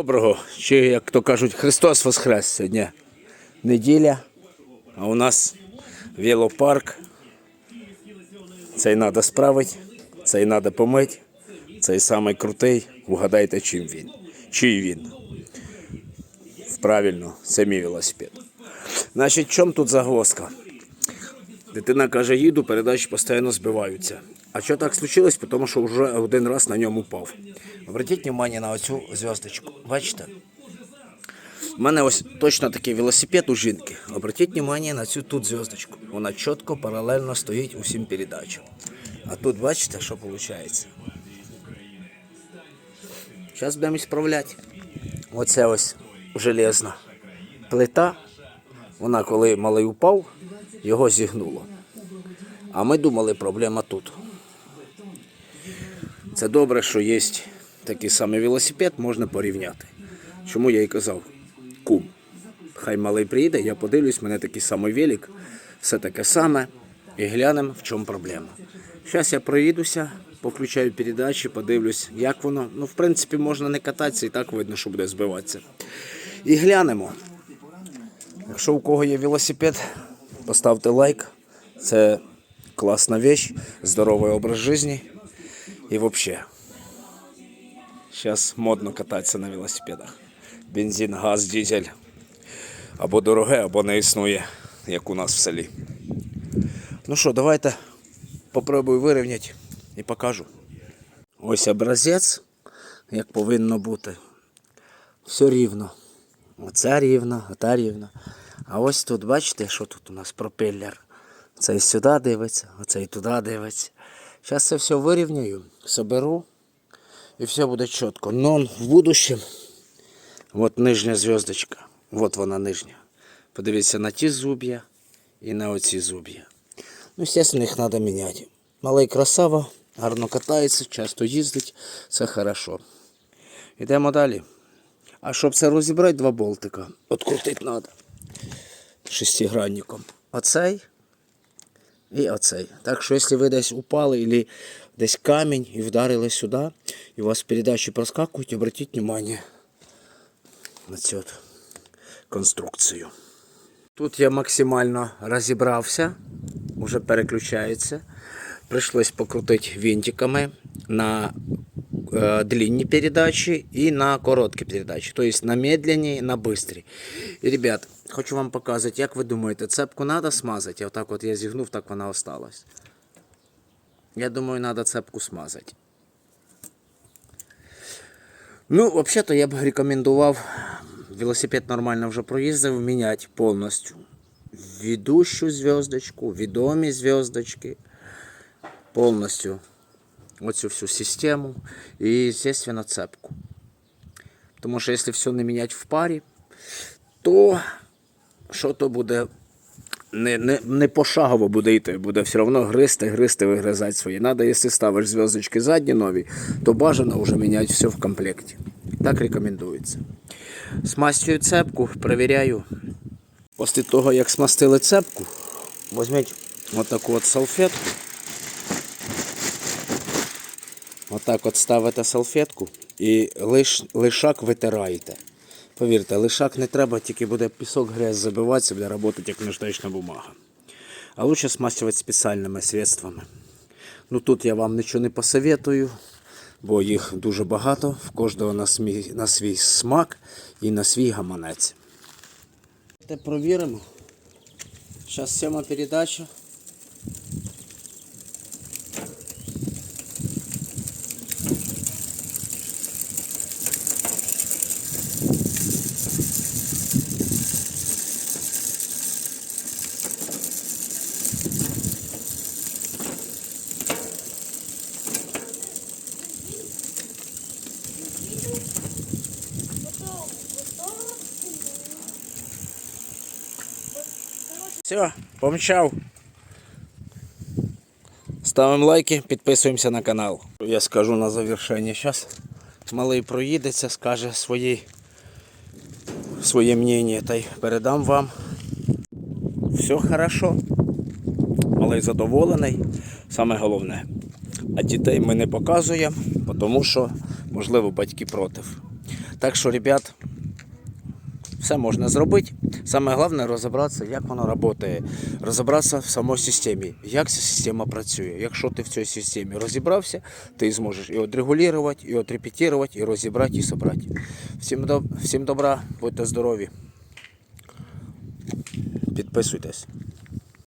Доброго, чи як то кажуть, Христос Воскрес сьогодні. Неділя, а у нас велопарк. Цей треба справити, цей треба помити. Цей самий крутий. Угадайте, чим він. Чий він? Правильно, мій велосипед. Значить, в чому тут загвоздка? Дитина каже, їду, передачі постійно збиваються. А що так случилось? Тому що вже один раз на ньому упав. Обратіть увагу на оцю зв'язочку. Бачите? У мене ось точно такий велосипед у жінки. Обратіть увагу на цю тут зв'язочку. Вона чітко паралельно стоїть усім передачам. А тут бачите, що виходить? Зараз будемо справляти. Оце ось железна плита. Вона коли малий упав, його зігнуло. А ми думали, проблема тут. Це добре, що є такий самий велосипед, можна порівняти. Чому я і казав, кум. Хай малий приїде, я подивлюсь, мене такий самий велик, все таке саме, і глянемо, в чому проблема. Зараз я проїдуся, повключаю передачі, подивлюсь, як воно. Ну, в принципі, можна не кататися, і так видно, що буде збиватися. І глянемо. Якщо у кого є велосипед, поставте лайк. Це класна вещь, здоровий образ життя. І взагалі. Зараз модно кататися на велосипедах. Бензин, газ, дизель. Або дороге, або не існує, як у нас в селі. Ну що, давайте попробую вирівняти і покажу. Ось образець, як повинно бути. Все рівно. Оце рівно, ота рівно. А ось тут, бачите, що тут у нас пропеллер. Цей сюди дивиться, оцей туди дивиться. Зараз це все вирівняю, соберу і все буде чітко. Но в будущем, от нижня зв'язочка, от вона нижня. Подивіться на ті зуб'я і на оці зуб'я. Ну, звісно, їх треба міняти. Малий красава, гарно катається, часто їздить, це хорошо. Йдемо далі. А щоб це розібрати, два болтика. Открутити треба. Шестигранником. Оцей і оцей. Так що, якщо ви десь упали або десь камінь і вдарили сюди, і у вас передачі проскакують, обратіть увагу на цю конструкцію. Тут я максимально розібрався, вже переключається. Прийшлось покрутити винтиками на э, длинні передачі і на короткі передачі. Тобто на медленні і на бистрі. І, ребят, хочу вам показати, як ви думаєте, цепку треба смазати? Отак от я зігнув, так вона осталась. Я думаю, треба цепку смазати. Ну, взагалі-то я б рекомендував, велосипед нормально вже проїздив, міняти повністю ведущу зв'язочку, відомі зв'язочки, повністю Оцю всю систему і, естественно, цепку. Тому що якщо все не міняти в парі, то що то буде не, не, не пошагово буде йти, буде все одно гристи, гристи, вигризати свої. Надо, якщо ставиш зв'язочки задні нові, то бажано вже міняти все в комплекті. Так рекомендується. Смастюю цепку, перевіряю. Після того, як смастили цепку, візьміть отаку от салфетку. Отак от ставите салфетку і лиш, лишак витираєте. Повірте, лишак не треба, тільки буде пісок грязь забиватися, буде працювати як наждачна бумага. А лучше смастювати спеціальними средствами. Ну тут я вам нічого не посоветую, бо їх дуже багато, в кожного на, смі, на свій смак і на свій гаманець. Давайте провіримо. Зараз сьома передача. Все, помчав. Ставимо лайки, підписуємося на канал. Я скажу на завершення. Зараз малий проїдеться, скаже свої, своє мнення та й передам вам. Все хорошо. Малий задоволений. Саме головне. А дітей ми не показуємо, тому що, можливо, батьки проти. Так що, ребят, все можна зробити. Саме головне розібратися, як воно працює. Розібратися в самій системі, як ця система працює. Якщо ти в цій системі розібрався, ти зможеш і отрегулювати, і отрепетувати, і розібрати, і зібрати. Всім, доб... Всім добра, будьте здорові. Підписуйтесь.